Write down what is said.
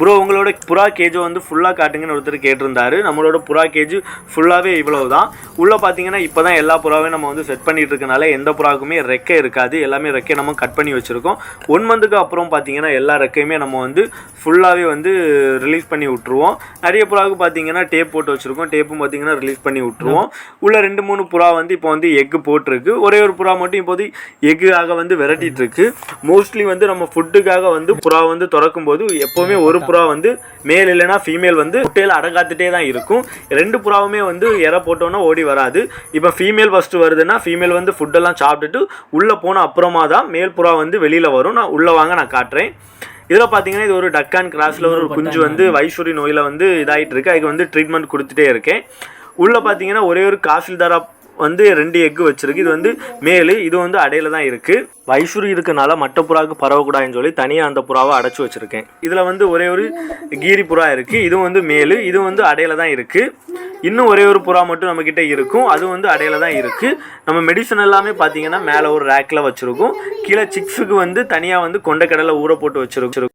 Bro உங்களோட புறா gauge வந்து ஃபுல்லாக காட்டுங்கன்னு ஒருத்தர் கேட்டிருந்தாரு. நம்மளோட புறா கேஜ் ஃபுல்லாகவே இவ்வளவு தான் உள்ளே பார்த்தீங்கன்னா இப்போ தான் எல்லா புறாவையும் நம்ம வந்து செட் பண்ணிட்டு இருக்கனால எந்த புறாவுக்குமே ரெக்கை இருக்காது. எல்லாமே ரெக்கை நம்ம கட் பண்ணி வச்சுருக்கோம். ஒன் மந்த்துக்கு அப்புறம் பார்த்தீங்கன்னா எல்லா ரெக்கையுமே நம்ம வந்து ஃபுல்லாகவே வந்து ரிலீஸ் பண்ணி விட்ருவோம் நிறைய புறாவுக்கு பார்த்தீங்கன்னா டேப் போட்டு வச்சுருக்கோம். டேப்பும் பார்த்தீங்கன்னா ரிலீஸ் பண்ணி விட்ருவோம் உள்ள ரெண்டு மூணு புறா வந்து இப்போ வந்து எக்கு போட்டிருக்கு. ஒரே ஒரு புறா மட்டும் இப்போது எக்குக்காக வந்து விரட்டிட்டு இருக்கு. மோஸ்ட்லி வந்து நம்ம ஃபுட்டுக்காக வந்து புறா வந்து திறக்கும் போது எப்போவுமே ஒரு புறா வந்து மேல் இல்லைன்னா ஃபீமேல் வந்து முட்டையில் அடங்காத்துட்டே தான் இருக்கும். ரெண்டு புறாவுமே வந்து இறை போட்டோன்னா ஓடி வராது. இப்போ ஃபீமேல் ஃபஸ்ட்டு வருதுன்னா ஃபீமேல் வந்து ஃபுட்டெல்லாம் சாப்பிட்டுட்டு உள்ளே போன அப்புறமா தான் மேல் புறா வந்து வெளியில் வரும். நான் உள்ளே வாங்க நான் காட்டுறேன். இதில் பார்த்தீங்கன்னா இது ஒரு டக்கான் கிராஸில் ஒரு குஞ்சு வந்து வைசூரி நோயில் வந்து இதாகிட்டு இருக்கு. அதுக்கு வந்து ட்ரீட்மெண்ட் கொடுத்துட்டே இருக்கேன். உள்ளே பார்த்தீங்கன்னா ஒரே ஒரு காசில்தாரா வந்து ரெண்டு எக்கு வச்சிருக்கு. இது வந்து மேலு இது வந்து அடையில தான் இருக்குது வைசூரி இருக்கனால மற்ற புறாவுக்கு பரவக்கூடாதுன்னு சொல்லி தனியாக அந்த புறாவை அடைச்சி வச்சுருக்கேன். இதில் வந்து ஒரே ஒரு கீரி புறா இருக்குது இது வந்து மேலு இது வந்து அடையில தான் இருக்குது இன்னும் ஒரே ஒரு புறா மட்டும் நம்மக்கிட்ட இருக்கும். அது வந்து அடையில தான் இருக்குது நம்ம மெடிசன் எல்லாமே பார்த்தீங்கன்னா மேலே ஒரு ரேக்கில் வச்சுருக்கோம். கீழே சிக்ஸுக்கு வந்து தனியாக வந்து கொண்டக்கடலை ஊற போட்டு வச்சுருக்கோம்.